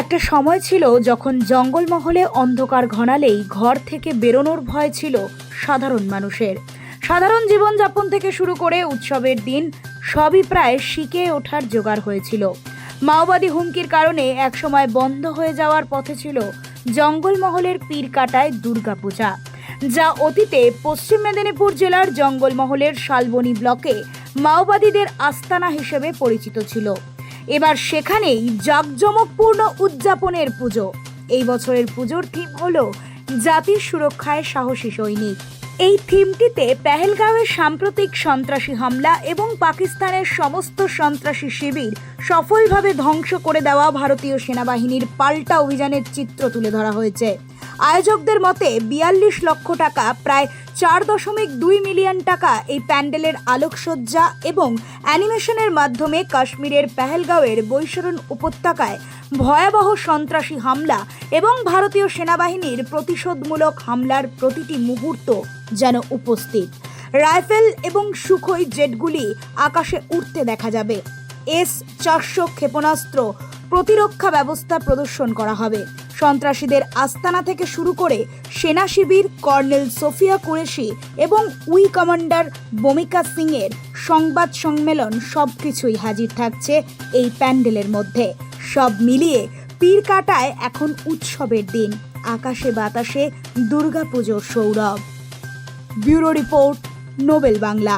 একটা সময় ছিল যখন জঙ্গলমহলে অন্ধকার ঘনালেই ঘর থেকে বেরোনোর ভয় ছিল সাধারণ মানুষের। সাধারণ জীবনযাপন থেকে শুরু করে উৎসবের দিন সবই প্রায় শিকে ওঠার জোগাড় হয়েছিল। মাওবাদী হুমকির কারণে একসময় বন্ধ হয়ে যাওয়ার পথে ছিল জঙ্গলমহলের পীরকাটায় দুর্গাপূজা, যা অতীতে পশ্চিম মেদিনীপুর জেলার জঙ্গলমহলের শালবনী ব্লকে মাওবাদীদের আস্তানা হিসেবে পরিচিত ছিল। এবার সেখানেই জাঁকজমকপূর্ণ উদযাপনের পুজো। এই বছরের পুজোর থিম হল জাতির সুরক্ষায় সাহসী সৈনিক। এই থিমটিতে পেহেলগাঁওয়ের সাম্প্রতিক সন্ত্রাসী হামলা এবং পাকিস্তানের সমস্ত সন্ত্রাসী শিবির সফলভাবে ধ্বংস করে দেওয়া ভারতীয় সেনাবাহিনীর পাল্টা অভিযানের চিত্র তুলে ধরা হয়েছে। আয়োজকদের মতে বিয়াল্লিশ লক্ষ টাকা, প্রায় চার দশমিক দুই মিলিয়ন টাকা এই প্যান্ডেলের আলোকসজ্জা এবং অ্যানিমেশনের মাধ্যমে কাশ্মীরের পেহেলগাঁওয়ের বৈশরণ উপত্যকায় ভয়াবহ সন্ত্রাসী হামলা এবং ভারতীয় সেনাবাহিনীর প্রতিশোধমূলক হামলার প্রতিটি মুহূর্ত যেন উপস্থিত। রাইফেল এবং সুখই জেটগুলি আকাশে উঠতে দেখা যাবে। এস চারশো ক্ষেপণাস্ত্র প্রতিরক্ষা ব্যবস্থা প্রদর্শন করা হবে। সন্ত্রাসীদের আস্তানা থেকে শুরু করে সেনা শিবির, কর্নেল সোফিয়া কুরেশি এবং উই কমান্ডার বমিকা সিংয়ের সংবাদ সম্মেলন সব কিছুই হাজির থাকছে এই প্যান্ডেলের মধ্যে। সব মিলিয়ে পীর কাটায় এখন উৎসবের দিন। আকাশে বাতাসে দুর্গাপুজোর Sourav. Bureau report, Nobel Bangla.